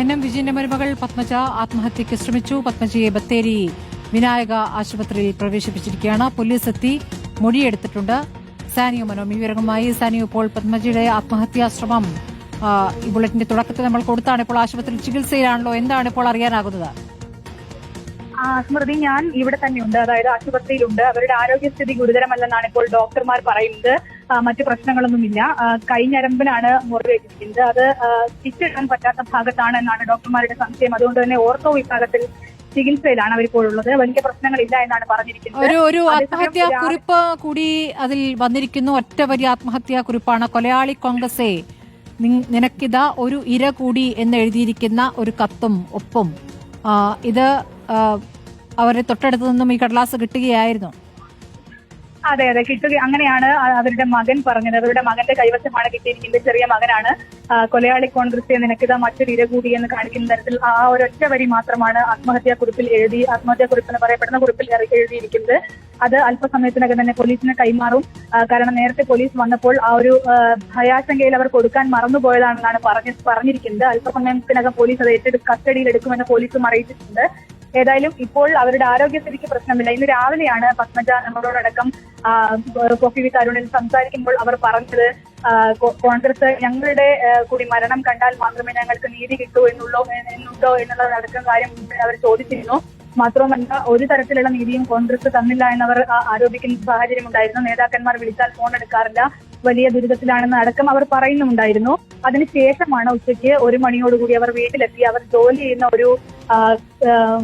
N M വിജയന്റെ മരുമകൾ പത്മജ ആത്മഹത്യയ്ക്ക് ശ്രമിച്ചു. പത്മജയെ ബത്തേരി വിനായക ആശുപത്രിയിൽ പ്രവേശിപ്പിച്ചിരിക്കുകയാണ്. പോലീസ് എത്തി മൊഴിയെടുത്തിട്ടുണ്ട്. സാനിയു മനോമി വിവരങ്ങളുമായി സാനിയു ഇപ്പോൾ പത്മജയുടെ ആത്മഹത്യാ ശ്രമം ഈ ബുള്ളറ്റിന്റെ തുടക്കത്തിൽ നമ്മൾ കൊടുത്താണ് ഇപ്പോൾ ആശുപത്രിയിൽ ചികിത്സയിലാണല്ലോ. എന്താണ് ഇപ്പോൾ അറിയാനാകുന്നത്? സ്മൃതി ഞാൻ ഇവിടെ തന്നെയുണ്ട്. അതായത് ആശുപത്രിയിലുണ്ട്. അവരുടെ ആരോഗ്യസ്ഥിതി ഗുരുതരമല്ലെന്നാണ് ഇപ്പോൾ ഡോക്ടർമാർ പറയുന്നത്. മറ്റു പ്രശ്നങ്ങളൊന്നുമില്ല. കൈഞ്ഞരമ്പിനാണ് മുറിവേറ്റിരിക്കുന്നത് അത് സ്റ്റിച്ചിടാൻ പറ്റാത്ത ഭാഗത്താണ് എന്നാണ് ഡോക്ടർമാരുടെ സംശയം. അതുകൊണ്ട് തന്നെ ഓർത്തോ വിഭാഗത്തിൽ ചികിത്സയിലാണ് അവരിപ്പോഴുള്ളത്. വലിയ പ്രശ്നങ്ങളില്ല എന്നാണ് പറഞ്ഞിരിക്കുന്നത്. ഒരു ഒരു ആത്മഹത്യാ കുറിപ്പ് കൂടി അതിൽ വന്നിരിക്കുന്നു. ഒറ്റ വലിയ ആത്മഹത്യാ കുറിപ്പാണ് കൊലയാളി കോൺഗ്രസേ നിനക്കിതാ ഒരു ഇര കൂടി എന്ന് എഴുതിയിരിക്കുന്ന ഒരു കത്തും ഒപ്പം. ഇത് അവരെ തൊട്ടടുത്തു നിന്നും ഈ കടലാസ് കിട്ടുകയായിരുന്നു. അതെ അതെ. കിട്ടുക അങ്ങനെയാണ് അവരുടെ മകൻ പറഞ്ഞത്. അവരുടെ മകന്റെ കൈവശമാണ് കിട്ടിയിരിക്കുന്നത് ചെറിയ മകനാണ്. കൊലയാളി കോൺഗ്രസ് നിനക്കിതാ മറ്റൊരു ഇര കൂടി എന്ന് കാണിക്കുന്ന തരത്തിൽ ആ ഒരൊറ്റ വരി മാത്രമാണ് ആത്മഹത്യാ കുറിപ്പിൽ എഴുതി ആത്മഹത്യാ കുറിപ്പ് എന്ന് പറയപ്പെടുന്ന കുറിപ്പിൽ എഴുതിയിരിക്കുന്നത്. അത് അല്പസമയത്തിനകം തന്നെ പോലീസിനെ കൈമാറും. കാരണം നേരത്തെ പോലീസ് വന്നപ്പോൾ ആ ഒരു ഭയാശങ്കയിൽ അവർ കൊടുക്കാൻ മറന്നുപോയതാണെന്നാണ് പറഞ്ഞ് പറഞ്ഞിരിക്കുന്നത്. അല്പസമയത്തിനകം പോലീസ് അത് ഏറ്റെടുത്ത് കസ്റ്റഡിയിൽ എടുക്കുമെന്ന് പോലീസും അറിയിച്ചിട്ടുണ്ട്. ഏതായാലും ഇപ്പോൾ അവരുടെ ആരോഗ്യസ്ഥിതിക്ക് പ്രശ്നമില്ല. ഇന്ന് രാവിലെയാണ് പത്മജ നമ്മളോടക്കം കോഫി വി തരുണിൽ സംസാരിക്കുമ്പോൾ അവർ പറഞ്ഞത് കോൺഗ്രസ് ഞങ്ങളുടെ കൂടി മരണം കണ്ടാൽ മാത്രമേ ഞങ്ങൾക്ക് നീതി കിട്ടൂ എന്നുള്ളോ എന്നുണ്ടോ എന്നുള്ള അടക്കം കാര്യം അവർ ചോദിച്ചിരുന്നു. മാത്രവുമല്ല ഒരു തരത്തിലുള്ള നീതിയും കോൺഗ്രസ് തന്നില്ല എന്നവർ ആരോപിക്കുന്ന സാഹചര്യം ഉണ്ടായിരുന്നു നേതാക്കന്മാർ വിളിച്ചാൽ ഫോൺ എടുക്കാറില്ല വലിയ ദുരിതത്തിലാണെന്ന് അടക്കം അവർ പറയുന്നുണ്ടായിരുന്നു അതിനുശേഷമാണ് ഉച്ചയ്ക്ക് ഒരു മണിയോടുകൂടി അവർ വീട്ടിലെത്തി. അവർ ജോലി ചെയ്യുന്ന ഒരു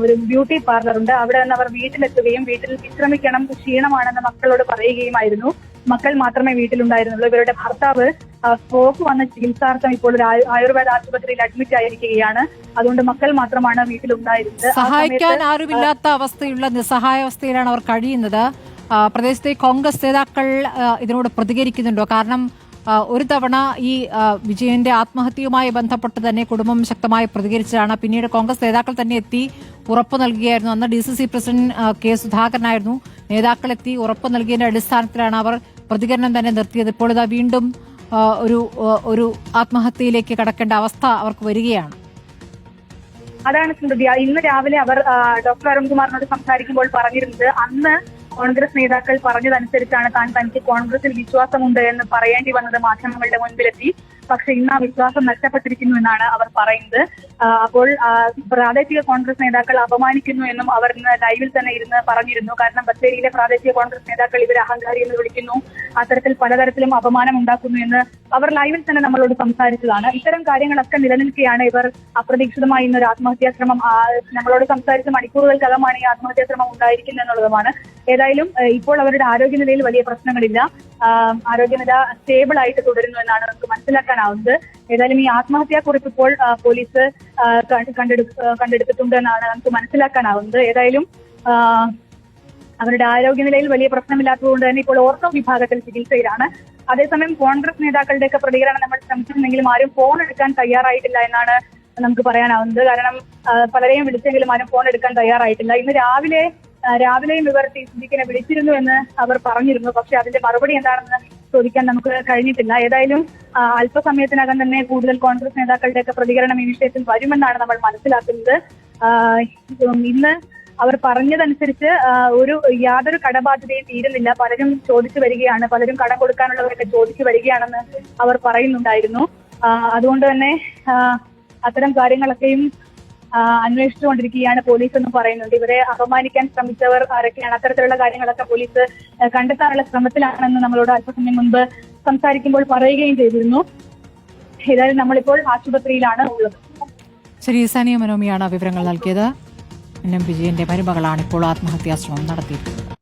ഒരു ബ്യൂട്ടി പാർലർ ഉണ്ട് അവിടെ നിന്ന് അവർ വീട്ടിലെത്തുകയും വീട്ടിൽ വിശ്രമിക്കണം ക്ഷീണമാണെന്ന് മക്കളോട് പറയുകയുമായിരുന്നു. മക്കൾ മാത്രമേ വീട്ടിലുണ്ടായിരുന്നുള്ളൂ. ഇവരുടെ ഭർത്താവ് സ്ട്രോക്ക് വന്ന ചികിത്സാർത്ഥം ഇപ്പോൾ ഒരു ആയുർവേദ ആശുപത്രിയിൽ അഡ്മിറ്റ് ആയിരിക്കുകയാണ്. അതുകൊണ്ട് മക്കൾ മാത്രമാണ് വീട്ടിലുണ്ടായിരുന്നത്. സഹായിക്കാൻ ആരുമില്ലാത്ത അവസ്ഥയുള്ള നിസ്സഹായാവസ്ഥയിലാണ് അവർ കഴിയുന്നത്. പ്രദേശത്തെ കോൺഗ്രസ് നേതാക്കൾ ഇതിനോട് പ്രതികരിക്കുന്നുണ്ടോ? കാരണം ഒരു തവണ ഈ വിജയന്റെ ആത്മഹത്യയുമായി ബന്ധപ്പെട്ട് തന്നെ കുടുംബം ശക്തമായി പ്രതികരിച്ചതാണ്. പിന്നീട് കോൺഗ്രസ് നേതാക്കൾ തന്നെ എത്തി ഉറപ്പ് നൽകുകയായിരുന്നു അന്ന് D C C president K സുധാകരനായിരുന്നു. നേതാക്കളെത്തി ഉറപ്പ് നൽകിയതിന്റെ അടിസ്ഥാനത്തിലാണ് അവർ പ്രതികരണം തന്നെ നിർത്തിയത്. ഇപ്പോൾ ഇതാ വീണ്ടും ഒരു ഒരു ആത്മഹത്യയിലേക്ക് കടക്കേണ്ട അവസ്ഥ അവർക്ക് വരികയാണ്. അതാണ് സ്മൃതി. ഇന്ന് രാവിലെ അവർ ഡോക്ടർ അരുൺകുമാറിനോട് സംസാരിക്കുമ്പോൾ പറഞ്ഞിരുന്നത് അന്ന് കോൺഗ്രസ് നേതാക്കൾ പറഞ്ഞതനുസരിച്ചാണ് താൻ തനിക്ക് കോൺഗ്രസിൽ വിശ്വാസമുണ്ട് എന്ന് പറയേണ്ടി വന്നത് മാധ്യമങ്ങളുടെ മുൻപിലെത്തി. പക്ഷെ ഇന്ന് ആ വിശ്വാസം നഷ്ടപ്പെട്ടിരിക്കുന്നു എന്നാണ് അവർ പറയുന്നത്. അപ്പോൾ പ്രാദേശിക കോൺഗ്രസ് നേതാക്കൾ അപമാനിക്കുന്നു എന്നും അവർ ഇന്ന് ലൈവിൽ തന്നെ ഇരുന്ന് പറഞ്ഞിരുന്നു. കാരണം ബത്തേരിയിലെ പ്രാദേശിക കോൺഗ്രസ് നേതാക്കൾ ഇവരെ അഹങ്കാരി എന്ന് വിളിക്കുന്നു. അത്തരത്തിൽ പലതരത്തിലും അപമാനം ഉണ്ടാക്കുന്നു എന്ന് അവർ ലൈവിൽ തന്നെ നമ്മളോട് സംസാരിച്ചതാണ്. ഇത്തരം കാര്യങ്ങളൊക്കെ നിലനിൽക്കെയാണ് ഇവർ അപ്രതീക്ഷിതമായി ഇന്നൊരു ആത്മഹത്യാ ശ്രമം നമ്മളോട് സംസാരിച്ച മണിക്കൂറുകൾക്കകമാണ് ഈ ആത്മഹത്യാ ശ്രമം ഉണ്ടായിരിക്കുന്നത് എന്നുള്ളതുമാണ്. ഏതായാലും ഇപ്പോൾ അവരുടെ ആരോഗ്യനിലയിൽ വലിയ പ്രശ്നങ്ങളില്ല. ആരോഗ്യനില സ്റ്റേബിൾ ആയിട്ട് തുടരുന്നു എന്നാണ് നമുക്ക് മനസ്സിലാക്കാനാവുന്നത്. ഏതായാലും ഈ ആത്മഹത്യാ കുറിപ്പ് ഇപ്പോൾ പോലീസ് കണ്ടെടുത്തിട്ടുണ്ട് എന്നാണ് നമുക്ക് മനസ്സിലാക്കാനാവുന്നത്. ഏതായാലും അവരുടെ ആരോഗ്യനിലയിൽ വലിയ പ്രശ്നമില്ലാത്തതുകൊണ്ട് തന്നെ ഇപ്പോൾ ഓർത്തോ വിഭാഗത്തിൽ ചികിത്സയിലാണ്. അതേസമയം കോൺഗ്രസ് നേതാക്കളുടെയൊക്കെ പ്രതികരണം നമ്മൾ ശ്രമിച്ചിരുന്നെങ്കിലും ആരും ഫോൺ എടുക്കാൻ തയ്യാറായിട്ടില്ല എന്നാണ് നമുക്ക് പറയാനാവുന്നത്. കാരണം പലരെയും വിളിച്ചെങ്കിലും ആരും ഫോൺ എടുക്കാൻ തയ്യാറായിട്ടില്ല. ഇന്ന് രാവിലെ രാവിലെയും ഇവർ ടി സിദ്ദിഖിനെ വിളിച്ചിരുന്നു എന്ന് അവർ പറഞ്ഞിരുന്നു. പക്ഷെ അതിന്റെ മറുപടി എന്താണെന്ന് ചോദിക്കാൻ നമുക്ക് കഴിഞ്ഞിട്ടില്ല. ഏതായാലും അല്പസമയത്തിനകം തന്നെ കൂടുതൽ കോൺഗ്രസ് നേതാക്കളുടെയൊക്കെ പ്രതികരണം ഈ വിഷയത്തിൽ വരുമെന്നാണ് നമ്മൾ മനസ്സിലാക്കുന്നത്. ഇന്ന് അവർ പറഞ്ഞതനുസരിച്ച് ഒരു യാതൊരു കടബാധ്യതയും തീരുന്നില്ല. പലരും ചോദിച്ചു വരികയാണ് പലരും കടം കൊടുക്കാനുള്ളവരൊക്കെ ചോദിച്ചു വരികയാണെന്ന് അവർ പറയുന്നുണ്ടായിരുന്നു. അതുകൊണ്ട് തന്നെ അത്തരം കാര്യങ്ങളൊക്കെയും അന്വേഷിച്ചുകൊണ്ടിരിക്കുകയാണ് പോലീസ് എന്ന് പറയുന്നുണ്ട്. ഇവരെ അപമാനിക്കാൻ ശ്രമിച്ചവർ ആരൊക്കെയാണ്? അത്തരത്തിലുള്ള കാര്യങ്ങളൊക്കെ പോലീസ് കണ്ടെത്താനുള്ള ശ്രമത്തിലാണെന്ന് നമ്മളോട് അല്പസമയം മുൻപ് സംസാരിക്കുമ്പോൾ പറയുകയും ചെയ്തിരുന്നു. ഏതായാലും നമ്മളിപ്പോൾ ആശുപത്രിയിലാണ് ഉള്ളത്. ശരി സാനിയ മനോമിയാണ് വിവരങ്ങൾ നൽകിയത്. എൻ എം വിജയന്റെ മരുമകളാണ് ഇപ്പോൾ ആത്മഹത്യാശ്രമം നടത്തിയിട്ടുള്ളത്.